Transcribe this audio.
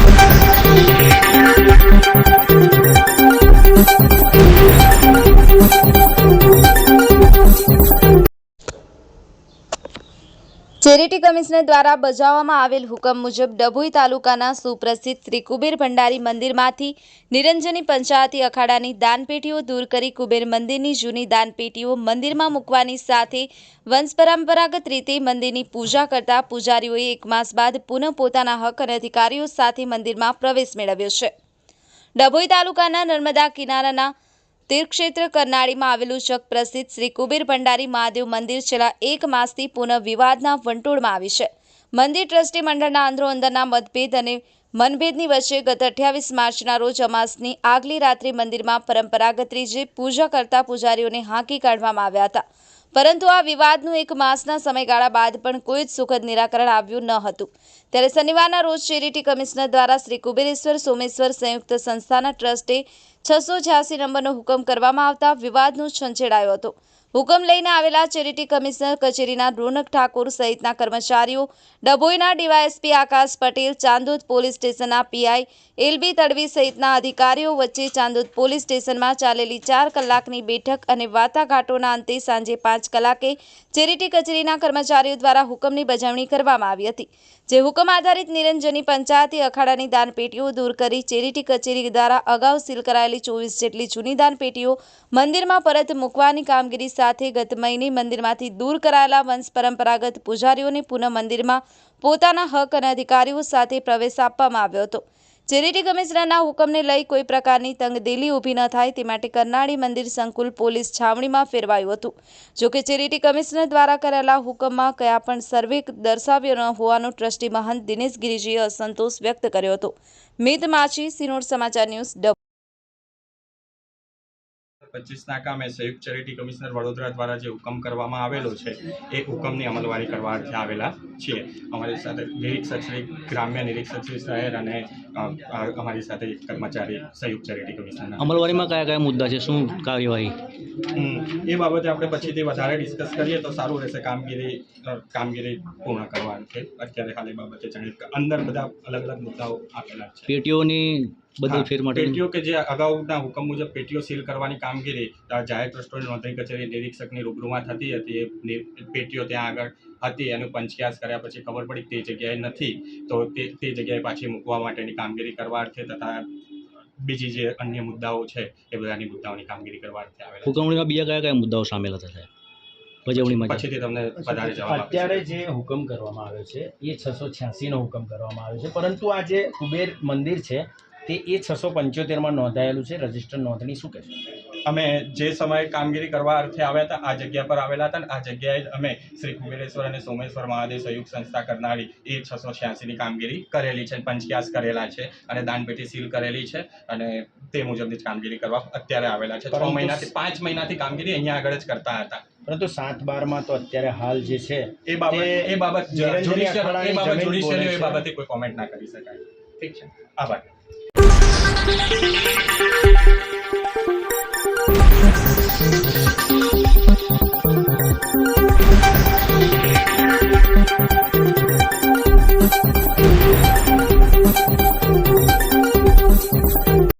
Thank you. Charity commissioner દ્વારા બજાવવામાં આવેલ હુકમ મુજબ ડભોઈ તાલુકાના સુપ્રસિદ્ધ શ્રી કુબેર ભંડારી મંદિરમાંથી નિરંજની પંચાયતી અખાડાની દાનપેટીઓ દૂર કરી કુબેર મંદિરની જૂની દાનપેટીઓ મંદિરમાં મૂકવાની સાથે વંશ પરંપરાગત રીતે મંદિરની પૂજા કરતા પૂજારીઓએ એક માસ બાદ પુનઃ પોતાના હક અને અધિકારીઓ સાથે મંદિરમાં પ્રવેશ મેળવ્યો છે. ડભોઈ તાલુકાના નર્મદા કિનારાના તીર્થક્ષેત્ર કરનાળીમાં આવેલું જગ પ્રસિદ્ધ શ્રી કુબેર ભંડારી મહાદેવ મંદિર છેલ્લા એક માસથી પુનઃ વિવાદના વંટોળમાં આવી છે. મંદિર ટ્રસ્ટી મંડળના અંદરો અંદરના મતભેદ અને મનભેદની વચ્ચે ગત અઠ્યાવીસ માર્ચના રોજ અમાસની આગલી રાત્રે મંદિરમાં પરંપરાગત રીતે પૂજા કરતા પૂજારીઓને હાંકી કાઢવામાં આવ્યા હતા. પરંતુ આ વિવાદનું એક માસના સમયગાળા બાદ પણ કોઈ જ સુખદ નિરાકરણ આવ્યું ન હતું. ત્યારે શનિવારના રોજ ચેરિટી કમિશનર દ્વારા શ્રી કુબેરેશ્વર સોમેશ્વર સંયુક્ત સંસ્થાના ટ્રસ્ટે છસો છ્યાસી નંબરનો હુકમ કરવામાં આવતા વિવાદનું છંછેડાયો હતો. હુકમ લઈને આવેલા ચેરિટી કમિશનર કચેરીના રોનક ઠાકોર સહિતના કર્મચારીઓ, ડભોઈના ડીવાયએસપી આકાશ પટેલ, ચાંદોદ પોલીસ સ્ટેશનના પીઆઈ એલબી તડવી સહિતના અધિકારીઓ વચ્ચે ચાંદોદ પોલીસ સ્ટેશનમાં ચાલેલી ચાર કલાકની બેઠક અને વાટાઘાટોના અંતે સાંજે પાંચ કલાકે ચેરિટી કચેરીના કર્મચારીઓ દ્વારા હુકમની બજાવણી કરવામાં આવી હતી, જે હુકમ આધારિત નિરંજની પંચાયતી અખાડાની દાનપેટીઓ દૂર કરી ચેરિટી કચેરી દ્વારા અગાઉ સીલ કરાયેલી ચોવીસ જેટલી જૂની દાનપેટીઓ મંદિરમાં પરત મૂકવાની કામગીરી સાથે ગત મહિને મંદિરમાંથી દૂર કરાયેલા વંશ પરંપરાગત પૂજારીઓને પુનઃ મંદિરમાં પોતાના હક અને અધિકારીઓ સાથે પ્રવેશ આપવામાં આવ્યો હતો ચેરિટી કમિશનરના હુકમને લઈ કોઈ પ્રકારની તંગદિલી ઊભી ન થાય તે માટે કરનાળી મંદિર સંકુલ પોલીસ છાવણીમાં ફેરવાયું હતું જોકે ચેરિટી કમિશનર દ્વારા કરેલા હુકમમાં કયા પણ સર્વે દર્શાવ્યો ન હોવાનો ટ્રસ્ટી મહંત દિનેશ ગિરિજીએ અસંતોષ વ્યક્ત કર્યો હતો મિત માછી, સિનોર સમાચાર ન્યૂઝ ડભોઈ. પચીસના કામે સંયુક્ત ચેરિટી કમિશનર વડોદરા દ્વારા જે હુકમ કરવામાં આવેલો છે એ હુકમની અમલવારી કરવા અર્થે આવેલા છીએ. અમારી સાથે નિરીક્ષક શ્રી ગ્રામ્ય નિરીક્ષક શ્રી શહેર અને અમારી સાથે કર્મચારી સંયુક્ત ચેરિટી કમિશનર અમલવારીમાં કયા કયા મુદ્દા છે? શું કાર્યવાહી? એ બાબતે આપણે પછીથી વધારે ડિસ્કસ કરીએ તો સારું રહેશે કામગીરી કામગીરી પૂર્ણ કરવા અર્થે અત્યારે હાલ એ બાબતે જાણીએ અંદર બધા અલગ અલગ મુદ્દાઓ આપેલા છે. પેટીઓની બદલ ફેર માટે પેટીઓ કે જે અગાઉના હુકમ મુજબ પેટીઓ સીલ કરવાની કામગીરી જાહેર ટ્રસ્ટોની નોંધણી કચેરી નિરીક્ષકની રૂબરૂમાં થતી હતી. એ પેટીઓ ત્યાં આગળ હતી એનું પંચક્યાસ કર્યા પછી ખબર પડી તે જગ્યાએ નથી. તો તે તે જગ્યાએ પાછી મૂકવા માટેની કામગીરી કરવા અર્થે તથા બીજી જે અન્ય મુદ્દાઓ છે એ બધાની મુદ્દાઓની કામગીરી કરવા અર્થે આવેલા હુકમણીમાં બીજા કયા કયા મુદ્દાઓ સામેલ હતા સાહેબ? ભજવણીમાં પછીથી તમને વધારે જવાબ અત્યારે જે હુકમ કરવામાં આવ્યો છે એ છસો છ્યાસીનો હુકમ કરવામાં આવ્યો છે પરંતુ આ જે કુબેર મંદિર છે તે એ છસો પંચોતેરમાં નોંધાયેલું છે. રજિસ્ટર નોંધણી શું કહેશો? અમે જે સમયે કામગીરી કરવા અર્થે આવ્યા હતા આ જગ્યા પર આવેલા હતા અને આ જગ્યાએ જ અમે શ્રી કુબેરેશ્વર અને સોમેશ્વર મહાદેવ સંયુક્ત સંસ્થા કરનારી એ છસો છ્યાસીની કામગીરી કરેલી છે. પંચક્યાસ કરેલા છે અને દાનપેટી સીલ કરેલી છે અને તે મુજબની કામગીરી કરવા અત્યારે આવેલા છે. છ મહિનાથી પાંચ મહિનાથી કામગીરી અહીંયા આગળ જ કરતા હતા. પરંતુ સાત બારમાં તો અત્યારે હાલ જે છે એ બાબત એ બાબત એ બાબત એ બાબતે કોઈ કોમેન્ટ ના કરી શકાય. ઠીક છે. આભાર. Thank you.